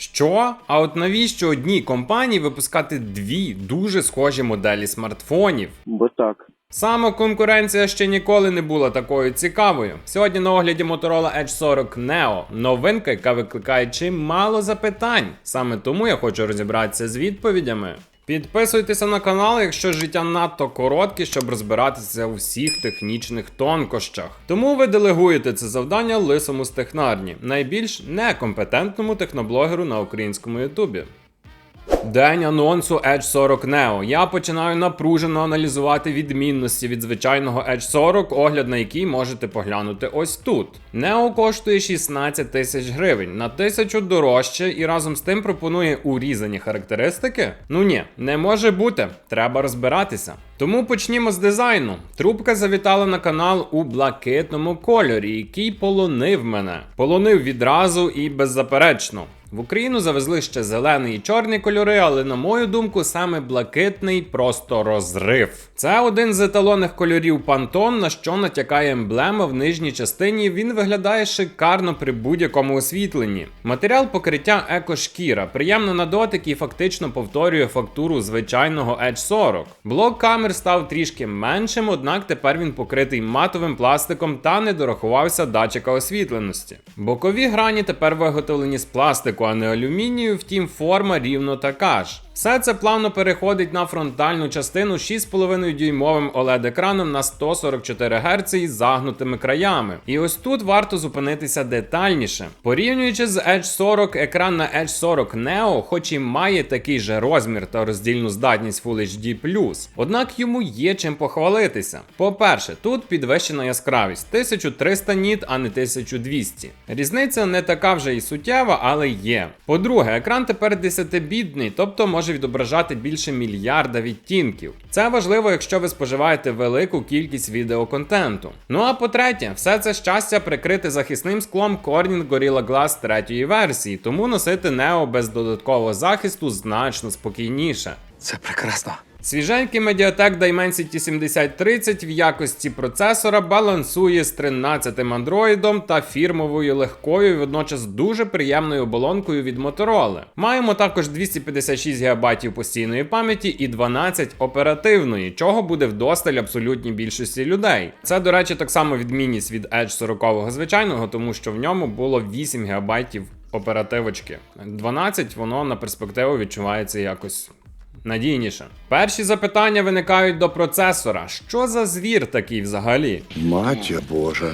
Що? А от навіщо одній компанії випускати дві дуже схожі моделі смартфонів? Бо так. Саме конкуренція ще ніколи не була такою цікавою. Сьогодні на огляді Motorola Edge 40 Neo. Новинка, яка викликає чимало запитань. Саме тому я хочу розібратися з відповідями. Підписуйтеся на канал, якщо життя надто коротке, щоб розбиратися у всіх технічних тонкощах. Тому ви делегуєте це завдання лисому з технарні, найбільш некомпетентному техноблогеру на українському ютубі. День анонсу Edge 40 Neo. Я починаю напружено аналізувати відмінності від звичайного Edge 40, огляд на який можете поглянути ось тут. Neo коштує 16 тисяч гривень, на тисячу дорожче і разом з тим пропонує урізані характеристики. Ну ні, не може бути, треба розбиратися. Тому почнімо з дизайну. Трубка завітала на канал у блакитному кольорі, який полонив мене. Полонив відразу і беззаперечно. В Україну завезли ще зелений і чорний кольори, але на мою думку, саме блакитний просто розрив. Це один з еталонних кольорів Pantone, на що натякає емблема в нижній частині. Він виглядає шикарно при будь-якому освітленні. Матеріал покриття екошкіра, приємно на дотик і фактично повторює фактуру звичайного Edge 40. Блок камер став трішки меншим, однак тепер він покритий матовим пластиком та не дорахувався датчика освітленості. Бокові грані тепер виготовлені з пластику, а не алюмінію, втім форма рівно така ж. Все це плавно переходить на фронтальну частину 6,5 дюймовим OLED-екраном на 144 Гц із загнутими краями. І ось тут варто зупинитися детальніше. Порівнюючи з Edge 40, екран на Edge 40 Neo, хоч і має такий же розмір та роздільну здатність Full HD+, однак йому є чим похвалитися. По-перше, тут підвищена яскравість 1300 ніт, а не 1200. Різниця не така вже і суттєва, але є. По-друге, екран тепер 10-бітний, тобто може відображати більше мільярда відтінків. Це важливо, якщо ви споживаєте велику кількість відеоконтенту. Ну а по-третє, все це щастя прикрити захисним склом Corning Gorilla Glass третьої версії, тому носити Neo без додаткового захисту значно спокійніше. Це прекрасно. Свіженький Mediatek Dimensity 7030 в якості процесора балансує з 13-м андроїдом та фірмовою легкою, водночас дуже приємною оболонкою від Motorola. Маємо також 256 ГБ постійної пам'яті і 12 оперативної, чого буде вдосталь абсолютній більшості людей. Це, до речі, так само відмінність від Edge 40 звичайного, тому що в ньому було 8 ГБ оперативочки. 12 воно на перспективу відчувається якось надійніше. Перші запитання виникають до процесора. Що за звір такий взагалі? Матя Божа.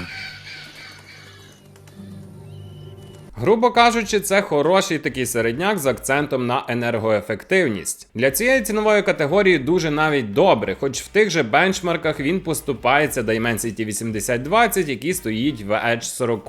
Грубо кажучи, це хороший такий середняк з акцентом на енергоефективність. Для цієї цінової категорії дуже навіть добре, хоч в тих же бенчмарках він поступається Dimensity 8020, який стоїть в Edge 40.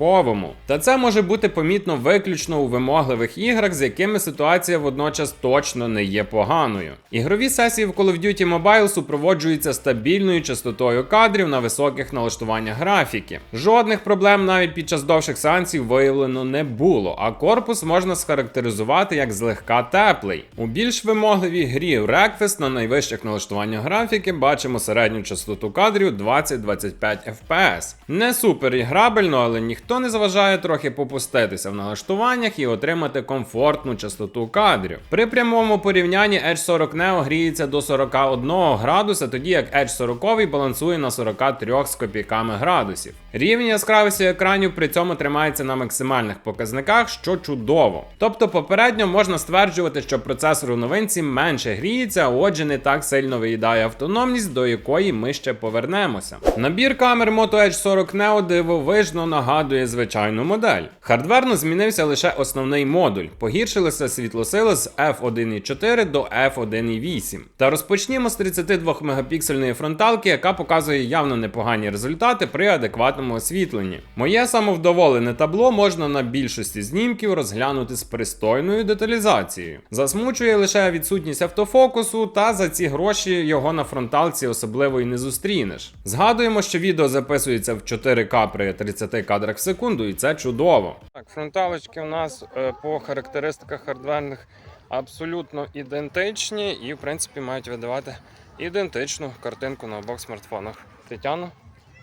Та це може бути помітно виключно у вимогливих іграх, з якими ситуація водночас точно не є поганою. Ігрові сесії в Call of Duty Mobile супроводжуються стабільною частотою кадрів на високих налаштуваннях графіки. Жодних проблем навіть під час довших сеансів виявлено не було, а корпус можна схарактеризувати як злегка теплий. У більш вимогливій грі Wreckfest на найвищих налаштуваннях графіки бачимо середню частоту кадрів 20-25 FPS. Не супер іграбельно, але ніхто не заважає трохи попуститися в налаштуваннях і отримати комфортну частоту кадрів. При прямому порівнянні Edge 40 Neo гріється до 41 градуса, тоді як Edge 40 балансує на 43 з копійками градусів. Рівень яскравості екранів при цьому тримається на максимальних показниках, що чудово. Тобто попередньо можна стверджувати, що процесор у новинці менше гріється, отже не так сильно виїдає автономність, до якої ми ще повернемося. Набір камер Moto Edge 40 Neo дивовижно нагадує звичайну модель. Хардверно змінився лише основний модуль, погіршилася світлосила з F1.4 до F1.8. Та розпочнімо з 32 мегапіксельної фронталки, яка показує явно непогані результати при адекватному освітленні. Моє самовдоволене табло можна на більшості знімків розглянути з пристойною деталізацією. Засмучує лише відсутність автофокусу, та за ці гроші його на фронталці особливо і не зустрінеш. Згадуємо, що відео записується в 4К при 30 кадрах в секунду, і це чудово. Так, фронталочки у нас е, по характеристиках хардверних абсолютно ідентичні і, в принципі, мають видавати ідентичну картинку на обох смартфонах. Тетяно,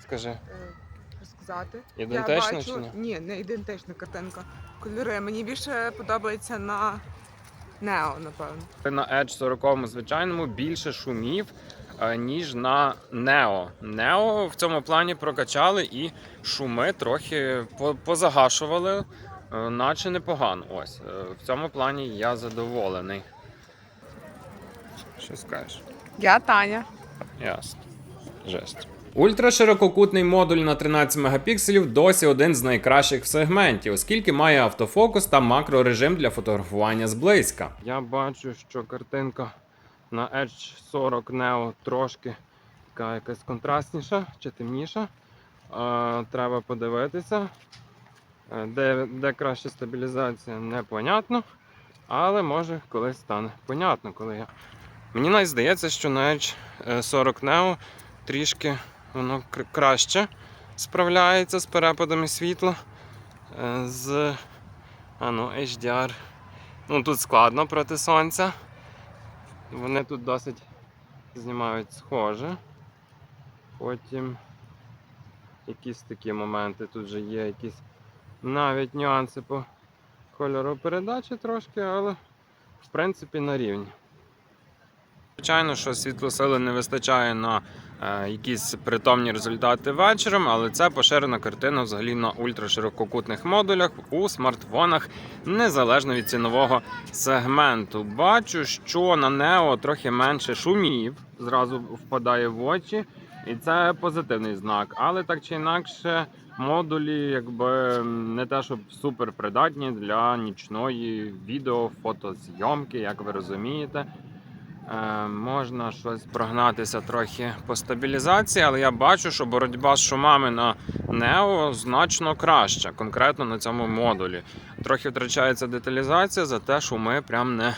скажи. Розказати. Ідентично я бачу, чи ні? Ні, не ідентична картинка. кольори. Мені більше подобається на Нео, напевно. На Edge 40 звичайному більше шумів, е, ніж на Neo. Neo в цьому плані прокачали і шуми трохи позагашували, е, наче непогано. Ось е, в цьому плані я задоволений. Що скажеш? Я Таня. Ясно. Жесть. Ультраширококутний модуль на 13 мегапікселів досі один з найкращих в сегменті, оскільки має автофокус та макрорежим для фотографування зблизька. Я бачу, що картинка на Edge 40 Neo трошки така якась контрастніша чи темніша. Е, треба подивитися. Е, Де, де краще стабілізація, непонятно. Але може колись стане понятно, коли я Мені навіть здається, що на Edge е, 40 Neo трішки воно краще справляється з перепадами світла. е, З а ну, HDR. Ну, тут складно проти сонця. Вони тут досить знімають схоже. Потім якісь такі моменти. Тут вже є якісь навіть нюанси по кольору передачі трошки, але в принципі на рівні. Звичайно, що світлосили не вистачає на якісь притомні результати вечором, але це поширена картина взагалі на ультраширококутних модулях у смартфонах, незалежно від цінового сегменту. Бачу, що на Neo трохи менше шумів, зразу впадає в очі, і це позитивний знак. Але так чи інакше, модулі якби не те, щоб супер придатні для нічної відео, фотозйомки, як ви розумієте. Е, можна щось прогнатися трохи по стабілізації, але я бачу, що боротьба з шумами на Нео значно краща, конкретно на цьому модулі. Трохи втрачається деталізація, зате шуми прям не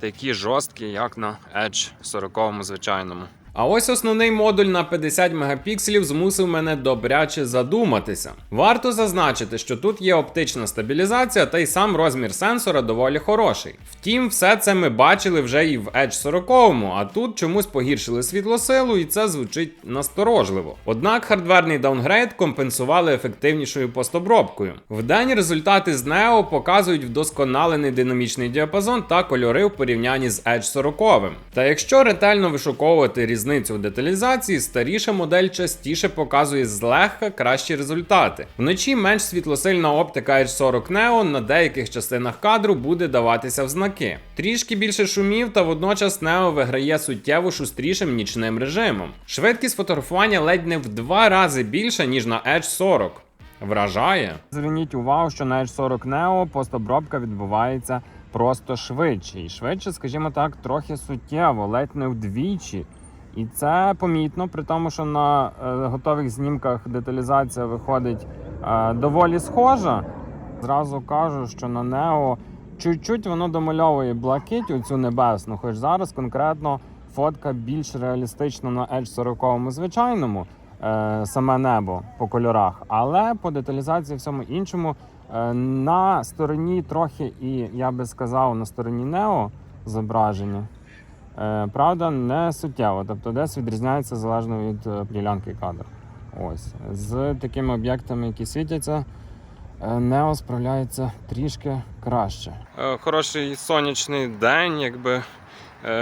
такі жорсткі, як на Edge 40 звичайному. А ось основний модуль на 50 мегапікселів змусив мене добряче задуматися. Варто зазначити, що тут є оптична стабілізація, та й сам розмір сенсора доволі хороший. Втім, все це ми бачили вже і в Edge 40, а тут чомусь погіршили світлосилу, і це звучить насторожливо. Однак хардверний даунгрейд компенсували ефективнішою постобробкою. Вдень результати з Neo показують вдосконалений динамічний діапазон та кольори в порівнянні з Edge 40. Та якщо ретельно вишуковувати різницю в деталізації, старіша модель частіше показує злегка кращі результати. Вночі менш світлосильна оптика Edge 40 Neo на деяких частинах кадру буде даватися в знаки. Трішки більше шумів, та водночас Neo виграє суттєво шустрішим нічним режимом. Швидкість фотографування ледь не в два рази більша, ніж на Edge 40. Вражає. Зверніть увагу, що на Edge 40 Neo постобробка відбувається просто швидше. І швидше, скажімо так, трохи суттєво, ледь не вдвічі. І це помітно, при тому, що на е, готових знімках деталізація виходить е, доволі схожа. Зразу кажу, що на Neo чуть-чуть воно домальовує блакить оцю небесну, хоч зараз конкретно фотка більш реалістична на Edge 40 звичайному, е, саме небо по кольорах, але по деталізації всьому іншому на стороні трохи, і я би сказав, на стороні Neo зображення. Е, Правда, не суттєво, тобто десь відрізняється залежно від е, ділянки кадру. Ось з такими об'єктами, які світяться, е, Neo справляється трішки краще. Хороший сонячний день, якби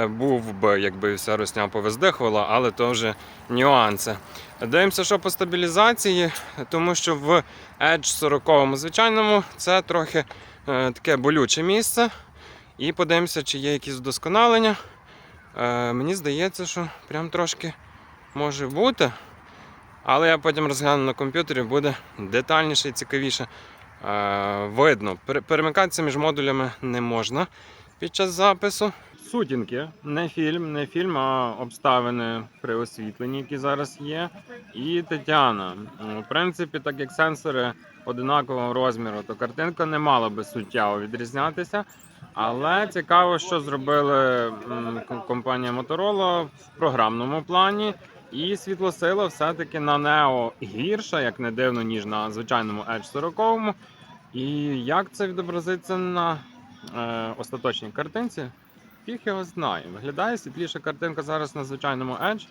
був би, якби вся русня повиздихувала, але то вже нюанси. Дивимося, що по стабілізації, тому що в Edge 40 звичайному це трохи таке болюче місце. І подивимося, чи є якісь вдосконалення. Е, мені здається, що прям трошки може бути. Але я потім розгляну на комп'ютері, буде детальніше і цікавіше е, видно. Перемикатися між модулями не можна під час запису. Сутінки, не фільм, не фільм, а обставини при освітленні, які зараз є. І Тетяна. В принципі, так як сенсори одинакового розміру, то картинка не мала би суттєво відрізнятися. Але цікаво, що зробили компанія Motorola в програмному плані. І світлосила все-таки на Neo гірша, як не дивно, ніж на звичайному Edge 40. І як це відобразиться на е, остаточній картинці? Фіг його знає. Виглядає світліша картинка зараз на звичайному Edge,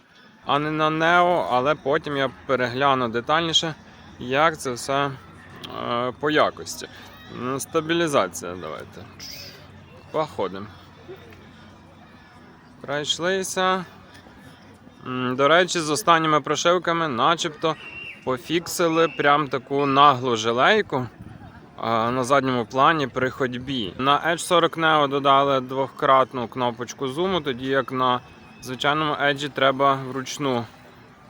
а не на Neo, але потім я перегляну детальніше, як це все е, по якості. Стабілізація, давайте. Походимо. Пройшлися. До речі, з останніми прошивками начебто пофіксили прям таку наглу жилейку на задньому плані при ходьбі. На Edge 40 Neo додали двократну кнопочку зуму, тоді як на звичайному Edge треба вручну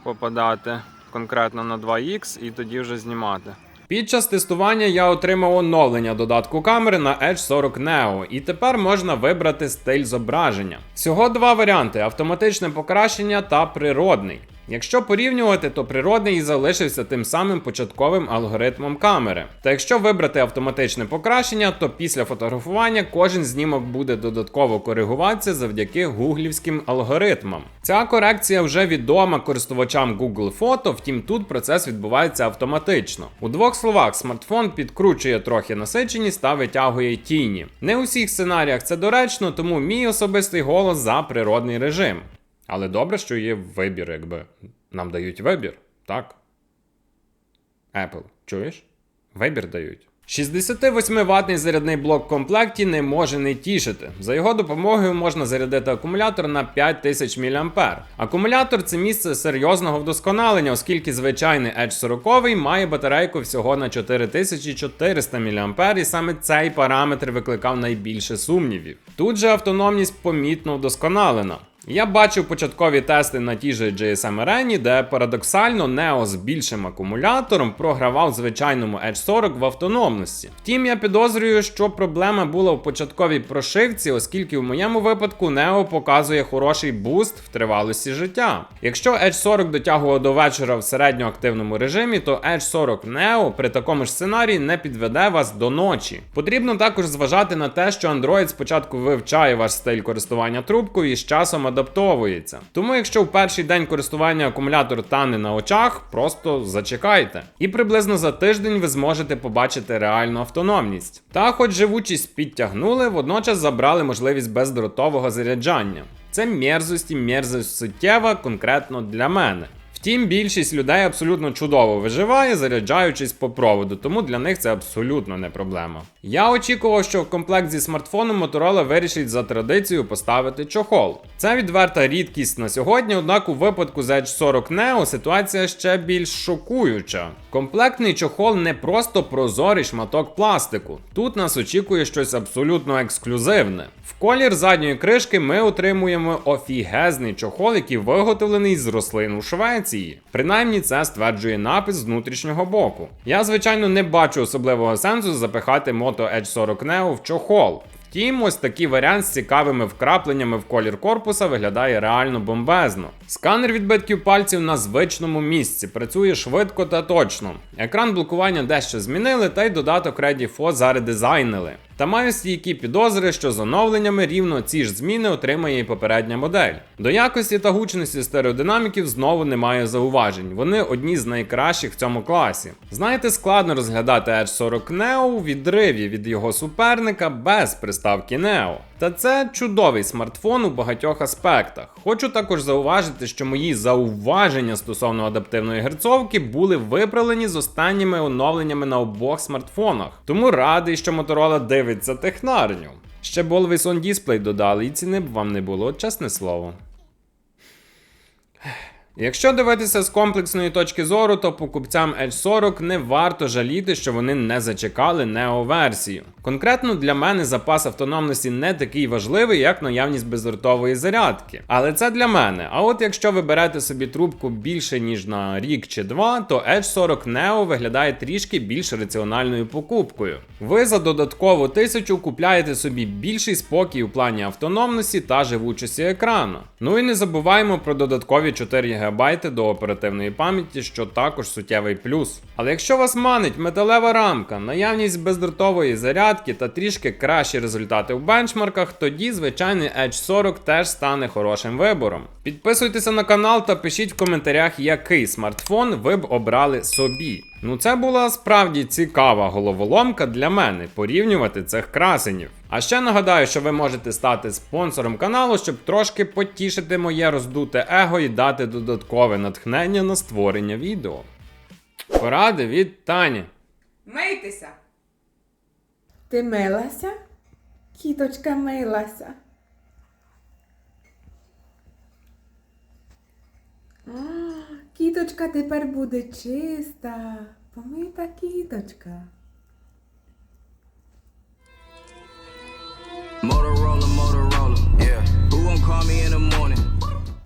попадати конкретно на 2X і тоді вже знімати. Під час тестування я отримав оновлення додатку камери на Edge 40 Neo, і тепер можна вибрати стиль зображення. Всього два варіанти: автоматичне покращення та природний. Якщо порівнювати, то природний і залишився тим самим початковим алгоритмом камери. Та якщо вибрати автоматичне покращення, то після фотографування кожен знімок буде додатково коригуватися завдяки гуглівським алгоритмам. Ця корекція вже відома користувачам Google Фото, втім тут процес відбувається автоматично. У двох словах, смартфон підкручує трохи насиченість та витягує тіні. Не у всіх сценаріях це доречно, тому мій особистий голос за природний режим. Але добре, що є вибір, якби нам дають вибір, так? Apple, чуєш? Вибір дають. 68-ваттний зарядний блок в комплекті не може не тішити. За його допомогою можна зарядити акумулятор на 5000 мА. Акумулятор це місце серйозного вдосконалення, оскільки звичайний Edge 40 має батарейку всього на 4400 мА, і саме цей параметр викликав найбільше сумнівів. Тут же автономність помітно вдосконалена. Я бачив початкові тести на тій же GSM Arena, де парадоксально Neo з більшим акумулятором програвав звичайному Edge 40 в автономності. Втім, я підозрюю, що проблема була в початковій прошивці, оскільки в моєму випадку Neo показує хороший буст в тривалості життя. Якщо Edge 40 дотягував до вечора в середньоактивному режимі, то Edge 40 Neo при такому ж сценарії не підведе вас до ночі. Потрібно також зважати на те, що Android спочатку вивчає ваш стиль користування трубкою і з часом адаптовується. Тому, якщо в перший день користування акумулятор тане на очах, просто зачекайте. І приблизно за тиждень ви зможете побачити реальну автономність. Та, хоч живучість підтягнули, водночас забрали можливість бездротового заряджання. Це мерзость і мерзость суттєва конкретно для мене. Втім, більшість людей абсолютно чудово виживає, заряджаючись по проводу, тому для них це абсолютно не проблема. Я очікував, що в комплект зі смартфоном Motorola вирішить за традицією поставити чохол. Це відверта рідкість на сьогодні, однак у випадку Edge 40 Neo ситуація ще більш шокуюча. Комплектний чохол не просто прозорий шматок пластику. Тут нас очікує щось абсолютно ексклюзивне. В колір задньої кришки ми отримуємо офігезний чохол, який виготовлений з рослин у Швеції. Принаймні це стверджує напис з внутрішнього боку. Я, звичайно, не бачу особливого сенсу запихати Moto Edge 40 Neo в чохол. Втім, ось такий варіант з цікавими вкрапленнями в колір корпуса виглядає реально бомбезно. Сканер відбитків пальців на звичному місці, працює швидко та точно. Екран блокування дещо змінили, та й додаток Ready заредизайнили. Та маю стійкі підозри, що з оновленнями рівно ці ж зміни отримає і попередня модель. До якості та гучності стереодинаміків знову немає зауважень. Вони одні з найкращих в цьому класі. Знаєте, складно розглядати Edge 40 Neo у відриві від його суперника без приставки Neo. Та це чудовий смартфон у багатьох аспектах. Хочу також зауважити, що мої зауваження стосовно адаптивної герцовки були виправлені з останніми оновленнями на обох смартфонах. Тому радий, що Motorola дивиться технарню. Ще болвий On Display додали, і ціни б вам не було, чесне слово. Якщо дивитися з комплексної точки зору, то покупцям Edge 40 не варто жаліти, що вони не зачекали Neo-версію. Конкретно для мене запас автономності не такий важливий, як наявність бездротової зарядки. Але це для мене. А от якщо ви берете собі трубку більше ніж на рік чи два, то Edge 40 Neo виглядає трішки більш раціональною покупкою. Ви за додаткову тисячу купляєте собі більший спокій у плані автономності та живучості екрану. Ну і не забуваємо про додаткові 4 ГБ до оперативної пам'яті, що також суттєвий плюс. Але якщо вас манить металева рамка, наявність бездротової зарядки та трішки кращі результати в бенчмарках, тоді звичайний Edge 40 теж стане хорошим вибором. Підписуйтеся на канал та пишіть в коментарях, який смартфон ви б обрали собі. Ну це була справді цікава головоломка для мене порівнювати цих красенів. А ще нагадаю, що ви можете стати спонсором каналу, щоб трошки потішити моє роздуте его і дати додаткове натхнення на створення відео. Поради від Тані. Мийтеся! Ти милася? Кіточка милася. А, кіточка тепер буде чиста. Помита кіточка. Motorola, Motorola. Yeah. Who won't call me in the morning?